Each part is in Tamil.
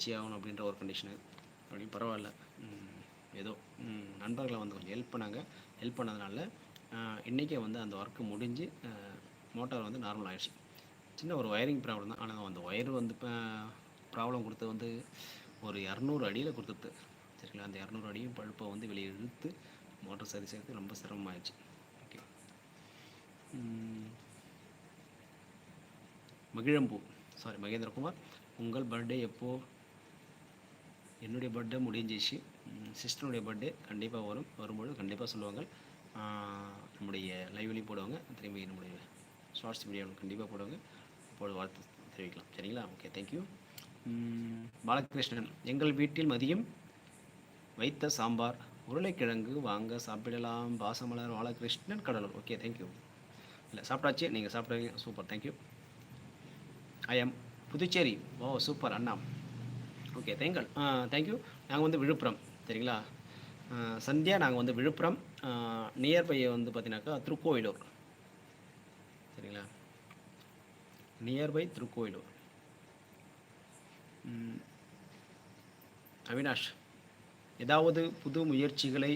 பேசி ஆகணும் அப்படின்ற ஒரு கண்டிஷனு அப்படின்னு பரவாயில்ல. ஏதோ நண்பர்களை வந்து கொஞ்சம் ஹெல்ப் பண்ணாங்க. ஹெல்ப் பண்ணதுனால இன்றைக்கே வந்து அந்த ஒர்க்கு முடிஞ்சு மோட்டார் வந்து நார்மல் ஆகிடுச்சு சின்ன ஒரு ஒயரிங் ப்ராப்ளம் தான். ஆனால் அந்த ஒயர் வந்து இப்போ ப்ராப்ளம் கொடுத்து வந்து ஒரு இரநூறு அடியில் கொடுத்துருது சரிங்களா? அந்த இரநூறு அடியும் பழுப்பை வந்து வெளியே இழுத்து மோட்டார் சரி செய்யறது ரொம்ப சிரமமாயிடுச்சு. ஓகே மகிழம்பூ. சாரி மகேந்திரகுமார் உங்கள் பர்த்டே எப்போது என்னுடைய பர்த்டே முடிஞ்சிச்சு. சிஸ்டருடைய பர்த்டே கண்டிப்பாக வரும். வரும்பொழுது கண்டிப்பாக சொல்லுவாங்க. நம்முடைய லைவ்லையும் போடுவாங்க. திரும்பி நம்முடைய ஷார்ட்ஸ் வீடியோவில் கண்டிப்பாக போடுவாங்க. அப்போது வாழ்த்து தெரிவிக்கலாம். சரிங்களா? ஓகே தேங்க்யூ பாலகிருஷ்ணன் எங்கள் வீட்டில் மதியம் வைத்த சாம்பார் உருளைக்கிழங்கு வாங்க சாப்பிடலாம். Pasamalar Balakrishnan Cuddalore. Okay thank you இல்லை சாப்பிட்டாச்சு. நீங்கள் சாப்பிட்றீங்க super thank you I am Puducherry oh super Anna. Okay thank you thank you நாங்கள் வந்து விழுப்புரம் சரிங்களா? Uh, சந்தியா நாங்கள் வந்து விழுப்புரம். Uh, நியர்பை வந்து பார்த்தீங்கன்னாக்கா திருக்கோயிலூர் சரிங்களா? நியர்பை திருக்கோயிலூர். அவினாஷ் ஏதாவது புது முயற்சிகளை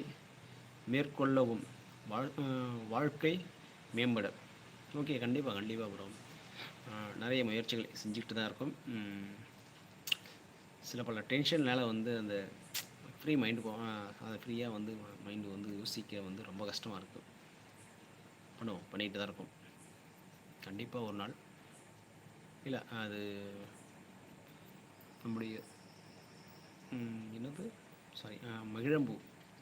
மேற்கொள்ளவும் வாழ் uh, வாழ்க்கை மேம்பட ஓகே கண்டிப்பாக கண்டிப்பாக ப்ரோ நிறைய முயற்சிகள் செஞ்சுக்கிட்டு தான் இருக்கோம் சில பல டென்ஷன்னால் வந்து அந்த ஃப்ரீ மைண்டு போ அதை ஃப்ரீயாக வந்து மைண்டு வந்து யோசிக்க வந்து ரொம்ப கஷ்டமாக இருக்கும் பண்ணுவோம் பண்ணிகிட்டு தான் இருக்கோம். கண்டிப்பாக ஒரு நாள். இல்லை அது நம்முடைய என்னது? Sorry Magizhampoo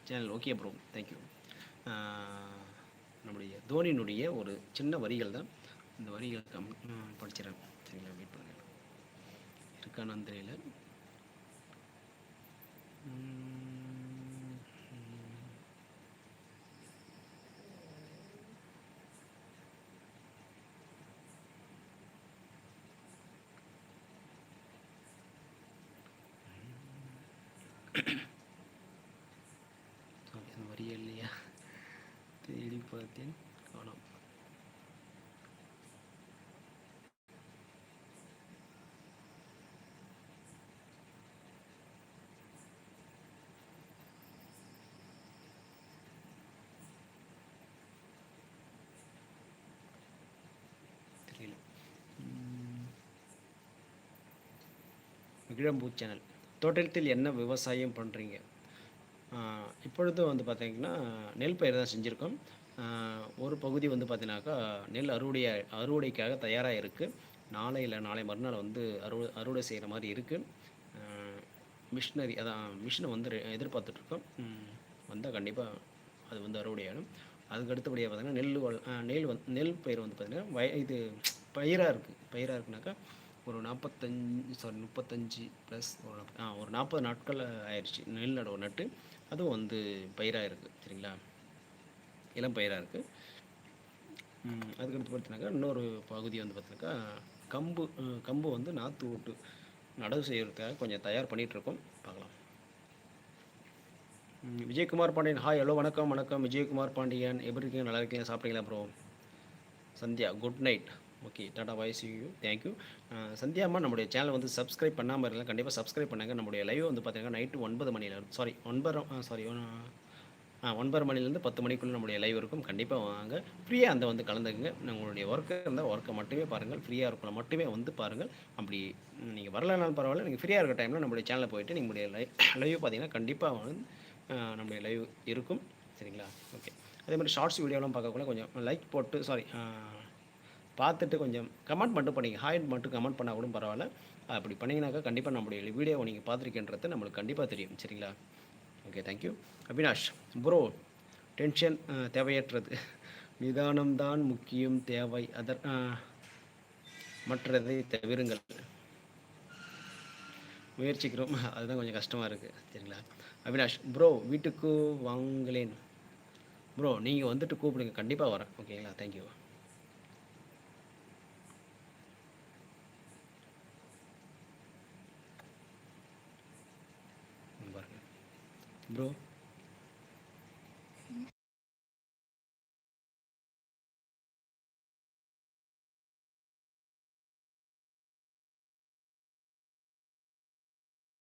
channel okay bro thank you நம்முடைய தோனியினுடைய ஒரு சின்ன வரிகள் தான். இந்த வரிகள் கம் படிச்சிடறேன். சரிங்களா? வெயிட் பண்ணுங்கள் இருக்கான்னு தெரியல வரியே இல்லையா தேடி பார்த்தேன் காணோம். தெரியல. உம். மகிழம்பூ சேனல் தோட்டத்தில் என்ன விவசாயம் பண்ணுறீங்க இப்பொழுது வந்து பார்த்திங்கன்னா நெல் பயிர் தான் செஞ்சுருக்கோம். ஒரு பகுதி வந்து பார்த்தீங்கன்னாக்கா நெல் அறுவடை அறுவடைக்காக தயாராக இருக்குது நாளை இல்லை நாளை மறுநாள் வந்து அறுவடை அறுவடை செய்கிற மாதிரி இருக்குது மிஷினரி அதான் மிஷினை வந்து ரெ- எதிர்பார்த்துட்ருக்கோம். வந்தால் கண்டிப்பாக அது வந்து அறுவடை ஆகிடும் அதுக்கு அடுத்தபடியாக பார்த்தீங்கன்னா நெல் நெல் வந்து நெல் பயிர் வந்து பார்த்திங்கன்னா வய இது பயிராக இருக்குது பயிராக இருக்குனாக்கா ஒரு நாற்பத்தஞ்சு சாரி முப்பத்தஞ்சு ப்ளஸ் ஒரு ஆ ஒரு நாற்பது நாட்கள் ஆயிடுச்சு நெல் நடவு நட்டு அதுவும் வந்து பயிராக இருக்குது சரிங்களா? இளம் பயிராக இருக்குது அதுக்கடுத்து பார்த்தீங்கன்னாக்கா இன்னொரு பகுதி வந்து பார்த்தினாக்கா கம்பு கம்பு வந்து நாற்று விட்டு நடவு செய்யறதுக்காக கொஞ்சம் தயார் பண்ணிகிட்ருக்கோம் இருக்கோம் பார்க்கலாம் விஜயகுமார் பாண்டியன் ஹாய் ஹலோ வணக்கம் வணக்கம். விஜயகுமார் பாண்டியன் எப்படி இருக்கீங்க? நல்லா இருக்கீங்க? சாப்பிட்டீங்களா bro Sandhya good night okay tata voice you thank you Sandhya அம்மா நம்முடைய சேனல் வந்து சப்ஸ்கிரைப் பண்ணாமல் இருந்தால் கண்டிப்பாக சப்ஸ்கிரைப் பண்ணுங்கள் நம்முடைய லைவ் வந்து பார்த்தீங்கன்னா நைட்டு ஒன்பது மணியில் சாரி ஒன்பது சாரி ஒன்பது மணிலேருந்து பத்து மணிக்குள்ளே நம்முடைய லைவ் இருக்கும். கண்டிப்பாக வாங்க. ஃப்ரீயாக அந்த வந்து கலந்துக்குங்க. உங்களுடைய ஒர்க்கு இருந்தால் ஒர்க்கை மட்டுமே பாருங்கள். ஃப்ரீயாக இருக்கலாம் மட்டுமே வந்து பாருங்கள். அப்படி நீங்கள் வரலனாலும் பரவாயில்ல. நீங்கள் ஃப்ரீயாக இருக்க டைமில் நம்முடைய சேனலில் போயிட்டு நீங்கள் லைவ் லைவ் பார்த்தீங்கன்னா கண்டிப்பாக வந்து நம்மளுடைய நம்முடைய லைவ் இருக்கும். சரிங்களா? ஓகே அதே மாதிரி ஷார்ட்ஸ் வீடியோலாம் பார்க்கக்குள்ள கொஞ்சம் லைக் போட்டு சாரி பார்த்துட்டு கொஞ்சம் கமெண்ட் மட்டும் பண்ணிங்க. ஹாய்ட் மட்டும் கமெண்ட் பண்ணால் கூட பரவாயில்ல. அப்படி பண்ணிங்கனாக்கா கண்டிப்பாக நம்முடைய வீடியோவை நீங்கள் பார்த்துருக்கேன்றது நம்மளுக்கு கண்டிப்பாக தெரியும். சரிங்களா? Okay thank you Avinash bro tension தேவையற்றது. நிதானம்தான் முக்கியம் தேவை. அதர் மற்றதை தவிருங்கள். முயற்சிக்கிறோம். அதுதான் கொஞ்சம் கஷ்டமாக இருக்குது சரிங்களா? அவினாஷ் ப்ரோ வீட்டுக்கு வாங்கலேன் ப்ரோ நீங்கள் வந்துட்டு கூப்பிடுங்க. கண்டிப்பாக வரேன். ஓகேங்களா தேங்க்யூ பாருங்க ப்ரோ